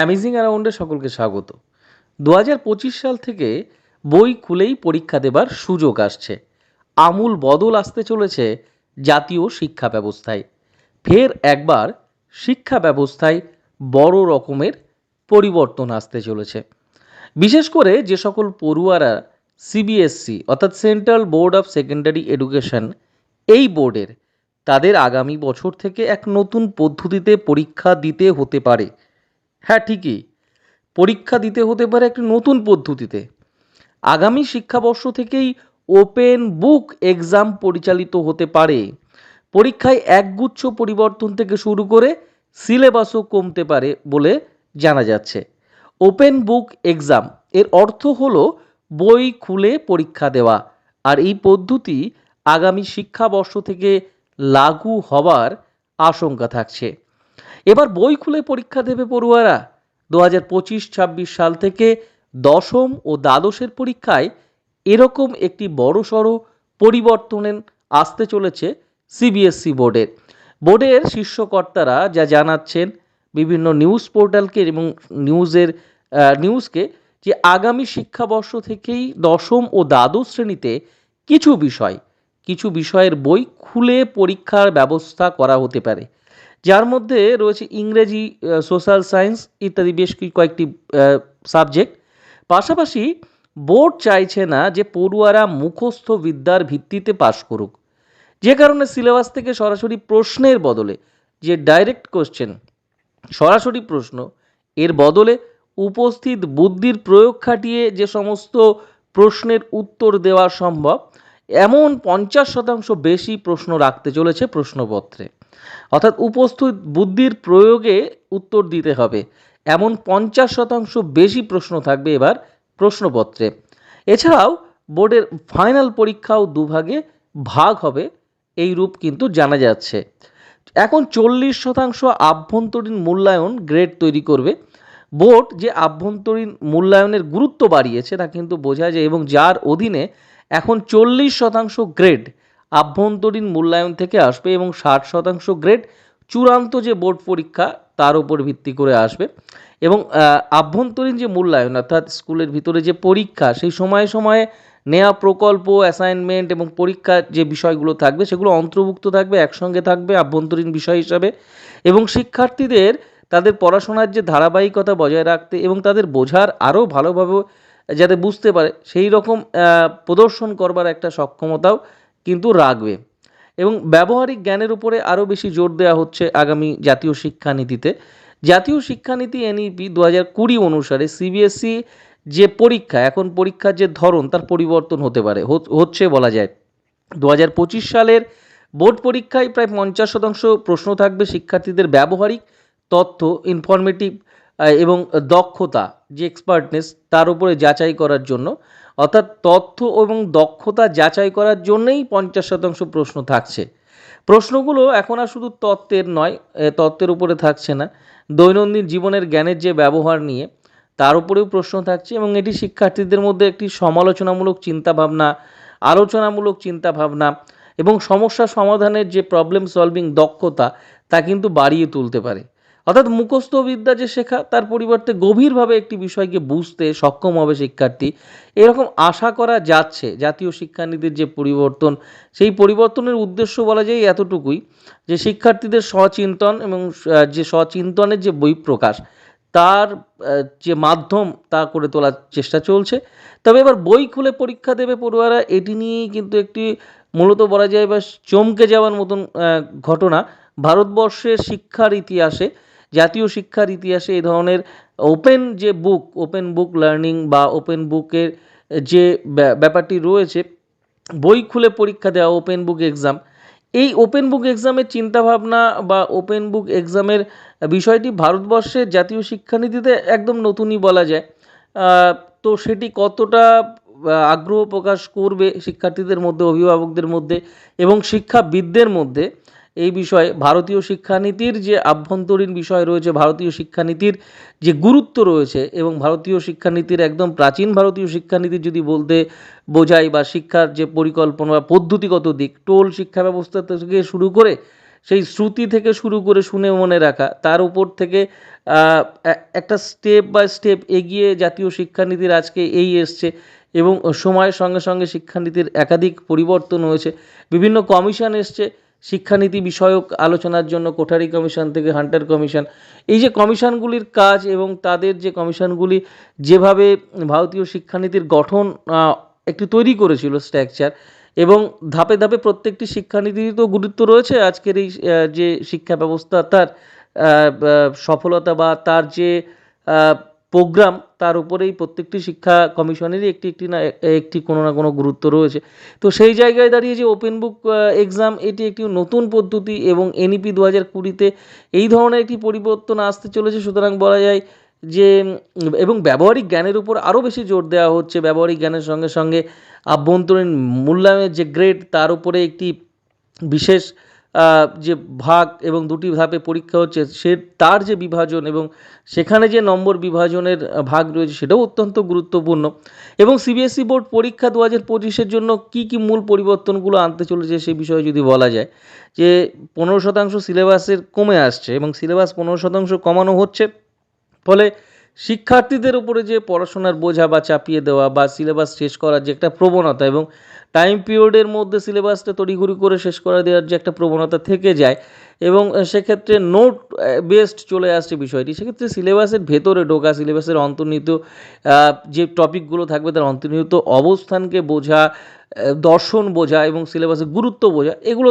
Amazing অ্যারাউন্ডে সকলকে স্বাগত। দু সাল থেকে বই খুলেই পরীক্ষা দেবার সুযোগ আসছে। আমূল বদল আসতে চলেছে জাতীয় শিক্ষা ব্যবস্থায়। ফের একবার শিক্ষা ব্যবস্থায় বড় রকমের পরিবর্তন আসতে চলেছে। বিশেষ করে যে সকল পড়ুয়ারা সিবিএসসি অর্থাৎ central board of secondary education এই বোর্ডের তাদের আগামী বছর থেকে এক নতুন পদ্ধতিতে পরীক্ষা দিতে হতে পারে। হ্যাঁ ঠিকই। পরীক্ষা দিতে হতে পারে একটি নতুন পদ্ধতিতে। আগামী শিক্ষাবর্ষ থেকেই ওপেন বুক এক্সাম পরিচালিত হতে পারে। পরীক্ষায় একগুচ্ছ পরিবর্তন থেকে শুরু করে সিলেবাসও কমতে পারে বলে জানা যাচ্ছে। ওপেন বুক এক্সাম এর অর্থ হল বই খুলে পরীক্ষা দেওয়া। আর এই পদ্ধতি আগামী শিক্ষাবর্ষ থেকে লাগু হওয়ার আশঙ্কা থাকছে। এবার বই খুলে পরীক্ষা দেবে পড়ুয়ারা। দু হাজার পঁচিশ, ছাব্বিশ সাল থেকে দশম ও দ্বাদশের পরীক্ষায় এরকম একটি বড়সড় পরিবর্তনের আসতে চলেছে সিবিএসসি বোর্ডের। বোর্ডের শীর্ষকর্তারা যা জানাচ্ছেন, বিভিন্ন নিউজ পোর্টালকে এবং নিউজের নিউজকে যে আগামী শিক্ষাবর্ষ থেকেই দশম ও দ্বাদশ শ্রেণীতে কিছু বিষয়, কিছু বিষয়ের বই খুলে পরীক্ষার ব্যবস্থা করা হতে পারে। যার মধ্যে রয়েছে ইংরেজি সোশ্যাল সায়েন্স ইত্যাদি বেশ কয়েকটি সাবজেক্ট পাশাপাশি বোর্ড চাইছে না যে পড়ুয়ারা মুখস্থ বিদ্যার ভিত্তিতে পাশ করুক। যে কারণে সিলেবাস থেকে সরাসরি প্রশ্নের বদলে যে ডাইরেক্ট কোশ্চেন সরাসরি প্রশ্ন, এর বদলে উপস্থিত বুদ্ধির প্রয়োগ খাটিয়ে যে সমস্ত প্রশ্নের উত্তর দেওয়া সম্ভব, এমন পঞ্চাশ শতাংশ বেশি প্রশ্ন রাখতে চলেছে প্রশ্নপত্রে। অর্থাৎ উপস্থিত বুদ্ধির প্রয়োগে উত্তর দিতে হবে। এমন পঞ্চাশ শতাংশ বেশি প্রশ্ন থাকবে এবার প্রশ্নপত্রে। এছাড়াও বোর্ডের ফাইনাল পরীক্ষাও দুভাগে ভাগ হবে, এই রূপ কিন্তু জানা যাচ্ছে। এখন চল্লিশ শতাংশ আভ্যন্তরীণ মূল্যায়ন গ্রেড তৈরি করবে। বোর্ড যে আভ্যন্তরীণ মূল্যায়নের গুরুত্ব বাড়িয়েছে তা কিন্তু বোঝা যায় এবং যার অধীনে এখন চল্লিশ শতাংশ গ্রেড আভ্যন্তরীণ মূল্যায়ন থেকে আসবে এবং ষাট শতাংশ গ্রেড চূড়ান্ত যে বোর্ড পরীক্ষা, তার উপর ভিত্তি করে আসবে। এবং আভ্যন্তরীণ যে মূল্যায়ন, অর্থাৎ স্কুলের ভিতরে যে পরীক্ষা, সেই সময়ে সময়ে নেওয়া প্রকল্প অ্যাসাইনমেন্ট এবং পরীক্ষার যে বিষয়গুলো থাকবে, সেগুলো অন্তর্ভুক্ত থাকবে, একসঙ্গে থাকবে আভ্যন্তরীণ বিষয় হিসাবে। এবং শিক্ষার্থীদের তাদের পড়াশোনার যে ধারাবাহিকতা বজায় রাখতে এবং তাদের বোঝার আরও ভালোভাবে যাতে বুঝতে পারে, সেই রকম প্রদর্শন করবার একটা সক্ষমতাও কিন্তু রাখবে এবং ব্যবহারিক জ্ঞানের উপরে আরও বেশি জোর দেওয়া হচ্ছে আগামী জাতীয় শিক্ষানীতিতে। জাতীয় শিক্ষানীতি এনইপি দু হাজার কুড়ি অনুসারে সিবিএসসি যে পরীক্ষা, এখন পরীক্ষার যে ধরন, তার পরিবর্তন হতে পারে হচ্ছে বলা যায়। দু হাজার পঁচিশ সালের বোর্ড পরীক্ষায় প্রায় পঞ্চাশ শতাংশ প্রশ্ন থাকবে শিক্ষার্থীদের ব্যবহারিক তথ্য ইনফরমেটিভ এবং দক্ষতা, যে এক্সপার্টনেস তার উপরে যাচাই করার জন্য। অর্থাৎ তথ্য এবং দক্ষতা যাচাই করার জন্যই পঞ্চাশ শতাংশ প্রশ্ন থাকছে। প্রশ্নগুলো এখন আর শুধু তত্ত্বের নয় তত্ত্বের উপরে থাকছে না। দৈনন্দিন জীবনের জ্ঞানের যে ব্যবহার নিয়ে, তার উপরেও প্রশ্ন থাকছে এবং এটি শিক্ষার্থীদের মধ্যে একটি সমালোচনামূলক চিন্তাভাবনা, আলোচনামূলক চিন্তাভাবনা এবং সমস্যা সমাধানের যে প্রবলেম সলভিং দক্ষতা, তা কিন্তু বাড়িয়ে তুলতে পারে। অর্থাৎ মুখস্থ বিদ্যা যে শেখা, তার পরিবর্তে গভীরভাবে একটি বিষয়কে বুঝতে সক্ষম হবে শিক্ষার্থী। এরকম আশা করা যাচ্ছে, জাতীয় শিক্ষানীতির যে পরিবর্তন, সেই পরিবর্তনের উদ্দেশ্য বলা যায় এতটুকুই যে শিক্ষার্থীদের সচিন্তন এবং যে সচিন্তনের যে বহিঃপ্রকাশ তার যে মাধ্যম তা করে তোলার চেষ্টা চলছে। তবে এবার বই খুলে পরীক্ষা দেবে পড়ুয়ারা, এটি নিয়েই কিন্তু একটি মূলত বলা যায় বা চমকে যাওয়ার মতন ঘটনা। ভারতবর্ষের শিক্ষার ইতিহাসে জাতীয় শিক্ষার ইতিহাসে এই ধরনের ওপেন যে বুক ওপেন বুক লার্নিং বা ওপেন বুকের যে ব্যা- ব্যাপারটি রয়েছে, বই খুলে পরীক্ষা দেওয়া ওপেন বুক এক্সাম এই ওপেন বুক এক্সামের চিন্তাভাবনা বা ওপেন বুক এক্সামের বিষয়টি ভারতবর্ষের জাতীয় শিক্ষানীতিতে একদম নতুনই বলা যায়। তো সেটি কতটা আগ্রহ প্রকাশ করবে শিক্ষার্থীদের মধ্যে, অভিভাবকদের মধ্যে এবং শিক্ষাবিদদের মধ্যে? এই বিষয়ে ভারতীয় শিক্ষানীতির যে আভ্যন্তরীণ বিষয় রয়েছে, ভারতীয় শিক্ষানীতির যে গুরুত্ব রয়েছে এবং ভারতীয় শিক্ষানীতির একদম প্রাচীন ভারতীয় শিক্ষানীতি যদি বলতে বোঝাই বা শিক্ষার যে পরিকল্পনা বা পদ্ধতিগত দিক, টোল শিক্ষা ব্যবস্থা থেকে শুরু করে, সেই শ্রুতি থেকে শুরু করে শুনে মনে রাখা, তার উপর থেকে একটা স্টেপ বাই স্টেপ এগিয়ে জাতীয় শিক্ষানীতির আজকে এই এসছে এবং সময়ের সঙ্গে সঙ্গে শিক্ষানীতির একাধিক পরিবর্তন হয়েছে। বিভিন্ন কমিশন এসছে শিক্ষানীতি বিষয়ক আলোচনার জন্য কোঠারি কমিশন থেকে হান্টার কমিশন। এই যে কমিশনগুলির কাজ এবং তাদের যে কমিশনগুলি যেভাবে ভারতীয় শিক্ষানীতির গঠন একটি তৈরি করেছিল স্ট্রাকচার এবং ধাপে ধাপে প্রত্যেকটি শিক্ষানীতির তো গুরুত্ব রয়েছে আজকের এই যে শিক্ষা ব্যবস্থা, তার সফলতা বা তার যে প্রোগ্রাম, তার উপরেই প্রত্যেকটি শিক্ষা কমিশনেরই একটি একটি না, একটি কোনো না কোনো গুরুত্ব রয়েছে। তো সেই জায়গায় দাঁড়িয়ে যে ওপেন বুক এক্সাম এটি একটি নতুন পদ্ধতি এবং এনইপি দু হাজার কুড়িতে এই ধরনের একটি পরিবর্তন আসতে চলেছে। সুতরাং বলা যায় যে, এবং ব্যবহারিক জ্ঞানের উপর আরও বেশি জোর দেওয়া হচ্ছে। ব্যবহারিক জ্ঞানের সঙ্গে সঙ্গে আভ্যন্তরীণ মূল্যায়নের যে গ্রেড তার উপরে একটি বিশেষ যে ভাগ এবং দুটি ধাপে পরীক্ষা হচ্ছে, সে তার যে বিভাজন এবং সেখানে যে নম্বর বিভাজনের ভাগ রয়েছে, সেটাও অত্যন্ত গুরুত্বপূর্ণ। এবং সিবিএসই বোর্ড পরীক্ষা দু হাজার পঁচিশের জন্য কী কী মূল পরিবর্তনগুলো আনতে চলেছে সেই বিষয়ে যদি বলা যায়। যে পনেরো শতাংশ সিলেবাসের কমে আসছে এবং সিলেবাস পনেরো শতাংশ কমানো হচ্ছে, ফলে শিক্ষার্থীদের উপরে যে পড়াশোনার বোঝা বা চাপিয়ে দেওয়া বা সিলেবাস শেষ করার যে একটা প্রবণতা এবং টাইম পিরিয়ডের মধ্যে সিলেবাসটা তড়িঘড়ি করে শেষ করা দেওয়ার যে একটা প্রবণতা থেকে যায় এবং সেক্ষেত্রে নোট বেসড চলে আসছে বিষয়টি। সেক্ষেত্রে সিলেবাসের ভেতরে ঢোকা, সিলেবাসের অন্তর্নিহিত যে টপিকগুলো থাকবে তার অন্তর্নিহিত অবস্থানকে বোঝা দর্শন বোঝা এবং সিলেবাসের গুরুত্ব বোঝা, এগুলো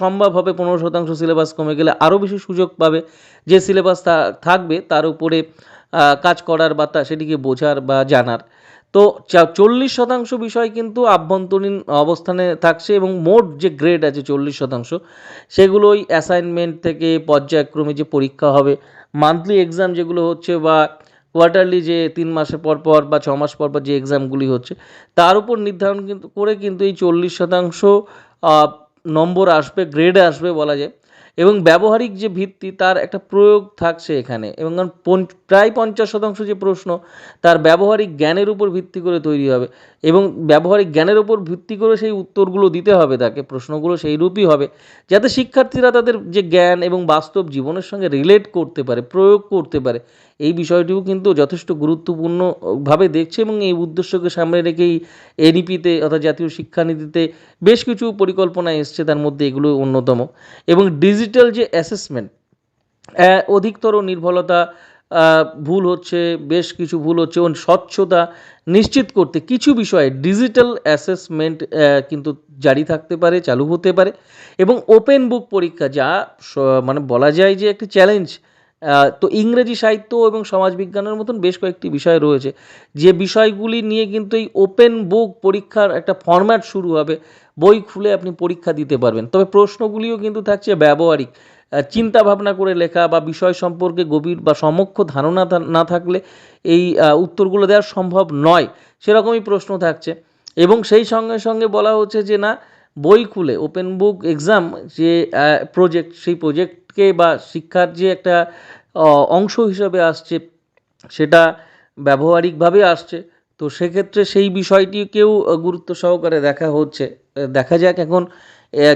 সম্ভব হবে পনেরো শতাংশ সিলেবাস কমে গেলে আরও বেশি সুযোগ পাবে। যে সিলেবাস থাকবে তার উপরে কাজ করার বা তা সেটিকে বোঝার বা জানার। তো চল্লিশ শতাংশ বিষয় কিন্তু আভ্যন্তরীণ অবস্থানে থাকছে এবং মোট যে গ্রেড আছে চল্লিশ শতাংশ সেগুলোই অ্যাসাইনমেন্ট থেকে পর্যায়ক্রমে যে পরীক্ষা হবে মান্থলি এক্সাম যেগুলো হচ্ছে বা কোয়ার্টারলি যে তিন মাসের পর পর বা ছ মাস পর পর যে এক্সামগুলি হচ্ছে, তার উপর নির্ধারণ কিন্তু করে কিন্তু এই চল্লিশ শতাংশ নম্বর আসবে গ্রেড আসবে বলা যায়। এবং ব্যবহারিক যে ভিত্তি, তার একটা প্রয়োগ থাকছে এখানে। এবং প্রায় পঞ্চাশ শতাংশ যে প্রশ্ন, তার ব্যবহারিক জ্ঞানের উপর ভিত্তি করে তৈরি হবে। এবং ব্যবহারিক জ্ঞানের উপর ভিত্তি করে সেই উত্তরগুলো দিতে হবে তাকে, প্রশ্নগুলো সেই রূপই হবে, যাতে শিক্ষার্থীরা তাদের যে জ্ঞান এবং বাস্তব জীবনের সঙ্গে রিলেট করতে পারে, প্রয়োগ করতে পারে। এই বিষয়টিও কিন্তু যথেষ্ট গুরুত্বপূর্ণভাবে দেখছে এবং এই উদ্দেশ্যকে সামনে রেখেই এনইপিতে অর্থাৎ জাতীয় শিক্ষানীতিতে বেশ কিছু পরিকল্পনা এসছে তার মধ্যে এগুলো অন্যতম। এবং ডিজিটাল যে অ্যাসেসমেন্ট অধিকতর নির্ভলতা ভুল হচ্ছে, বেশ কিছু ভুল হচ্ছে এবং স্বচ্ছতা নিশ্চিত করতে কিছু বিষয়ে ডিজিটাল অ্যাসেসমেন্ট কিন্তু জারি থাকতে পারে, চালু হতে পারে এবং ওপেন বুক পরীক্ষা, যা মানে বলা যায় যে একটি চ্যালেঞ্জ তো ইংরেজি সাহিত্য এবং সমাজবিজ্ঞানের মতন বেশ কয়েকটি বিষয় রয়েছে। যে বিষয়গুলি নিয়ে কিন্তু এই ওপেন বুক পরীক্ষার একটা ফরম্যাট শুরু হবে, বই খুলে আপনি পরীক্ষা দিতে পারবেন। তবে প্রশ্নগুলিও কিন্তু থাকছে ব্যবহারিক। চিন্তা ভাবনা করে লেখা বা বিষয় সম্পর্কে গভীর বা সমক্ষ ধারণা না থাকলে এই উত্তরগুলো দেওয়া সম্ভব নয়, সেরকমই প্রশ্ন থাকছে। এবং সেই সঙ্গে সঙ্গে বলা হচ্ছে যে না, বই খুলে ওপেন বুক এক্সাম যে প্রজেক্ট সেই প্রজেক্টকে বা শিক্ষার যে একটা অংশ হিসাবে আসছে, সেটা ব্যবহারিকভাবে আসছে, তো সেক্ষেত্রে সেই বিষয়টিকেও গুরুত্ব সহকারে দেখা হচ্ছে। দেখা যাক এখন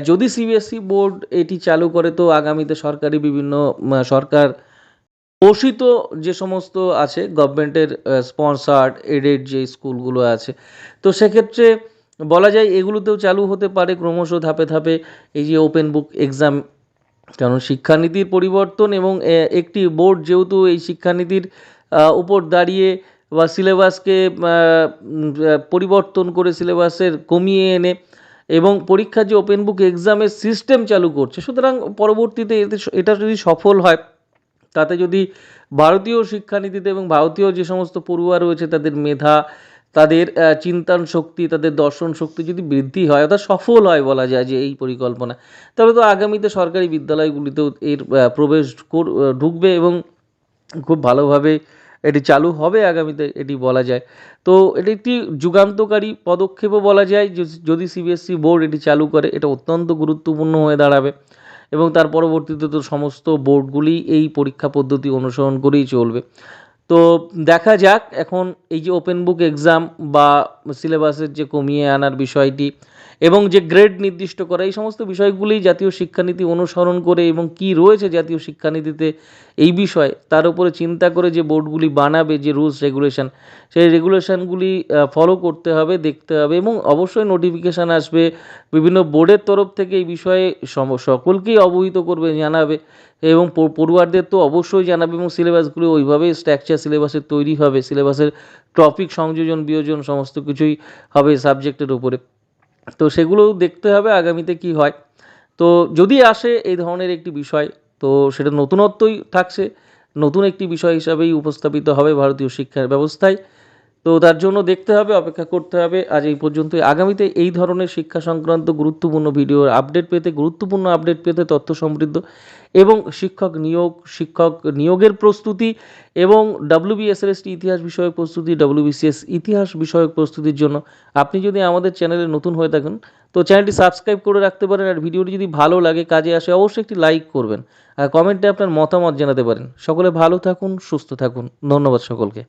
যদি সিবিএসসি বোর্ড এটি চালু করে, তো আগামীতে সরকারি বিভিন্ন সরকার পোষিত যে সমস্ত আছে, গভর্নমেন্টের স্পন্সার্ড, এডেড যে স্কুলগুলো আছে, তো সেক্ষেত্রে বলা যায় এগুলোতেও চালু হতে পারে, ক্রমশ ধাপে ধাপে এই যে ওপেন বুক এক্সাম কারণ শিক্ষানীতির পরিবর্তন এবং একটি বোর্ড যেহেতু এই শিক্ষানীতির উপর দাঁড়িয়ে বা সিলেবাসকে পরিবর্তন করে সিলেবাসের কমিয়ে এনে এবং পরীক্ষা যে ওপেন বুক এক্সামের সিস্টেম চালু করছে, সুতরাং পরবর্তীতে এতে এটা যদি সফল হয়, তাতে যদি ভারতীয় শিক্ষানীতিতে এবং ভারতীয় যে সমস্ত পড়ুয়া রয়েছে তাদের মেধা তাদের চিন্তন শক্তি, তাদের দর্শন শক্তি যদি বৃদ্ধি হয়, অর্থাৎ সফল হয় বলা যায় যে এই পরিকল্পনা তাহলে তো আগামীতে সরকারি বিদ্যালয়গুলিতেও এর প্রবেশ ঢুকবে এবং খুব ভালোভাবে এটি চালু হবে আগামীতে, এটি বলা যায়। তো এটি একটি যুগান্তকারী পদক্ষেপও বলা যায় যদি সিবিএসসি বোর্ড এটি চালু করে, এটা অত্যন্ত গুরুত্বপূর্ণ হয়ে দাঁড়াবে এবং তার পরবর্তীতে তো সমস্ত বোর্ডগুলি এই পরীক্ষা পদ্ধতি অনুসরণ করেই চলবে। তো দেখা যাক, এখন এই যে ওপেন বুক এক্সাম বা সিলেবাসের যে কমিয়ে আনার বিষয়টি এবং যে গ্রেড নির্দিষ্ট করা, এই সমস্ত বিষয়গুলি জাতীয় শিক্ষানীতি অনুসরণ করে এবং কি রয়েছে জাতীয় শিক্ষানীতিতে এই বিষয়ে, তার উপরে চিন্তা করে যে বোর্ডগুলি বানাবে, যে রুলস, রেগুলেশন, সেই রেগুলেশনগুলি ফলো করতে হবে, দেখতে হবে এবং অবশ্যই নোটিফিকেশান আসবে। বিভিন্ন বোর্ডের তরফ থেকে এই বিষয়ে সকলকেই অবহিত করবে, জানাবে এবং পড়ুয়ারদের তো অবশ্যই জানাবে এবং সিলেবাসগুলি ওইভাবেই স্ট্রাকচার সিলেবাসের তৈরি হবে। সিলেবাসের টপিক সংযোজন, বিয়োজন, সমস্ত কিছুই হবে সাবজেক্টের উপরে। তো সেগুলোও দেখতে হবে আগামীতে কি হয়। তো যদি আসে এই ধরনের একটি বিষয়, তো সেটা নতুনত্বই থাকছে। নতুন একটি বিষয় হিসাবেই উপস্থাপিত হবে ভারতীয় শিক্ষার ব্যবস্থায়। তো তার জন্য দেখতে হবে, অপেক্ষা করতে হবে। আজ এই পর্যন্তই। আগামীতে এই ধরনের শিক্ষা সংক্রান্ত গুরুত্বপূর্ণ ভিডিওর আপডেট পেতে, গুরুত্বপূর্ণ আপডেট পেতে তথ্য সমৃদ্ধ এবং শিক্ষক নিয়োগ, শিক্ষক নিয়োগের প্রস্তুতি এবং ডাব্লিউবিএসএসটি ইতিহাস বিষয়ক প্রস্তুতি ডাব্লিউবিসিএস ইতিহাস বিষয়ক প্রস্তুতির জন্য। আপনি যদি আমাদের চ্যানেলে নতুন হয়ে থাকেন, তো চ্যানেলটি সাবস্ক্রাইব করে রাখতে পারেন আর ভিডিওটি যদি ভালো লাগে, কাজে আসে, অবশ্যই একটি লাইক করবেন। আর কমেন্টে আপনার মতামত জানাতে পারেন। সকলে ভালো থাকুন, সুস্থ থাকুন। ধন্যবাদ সকলকে।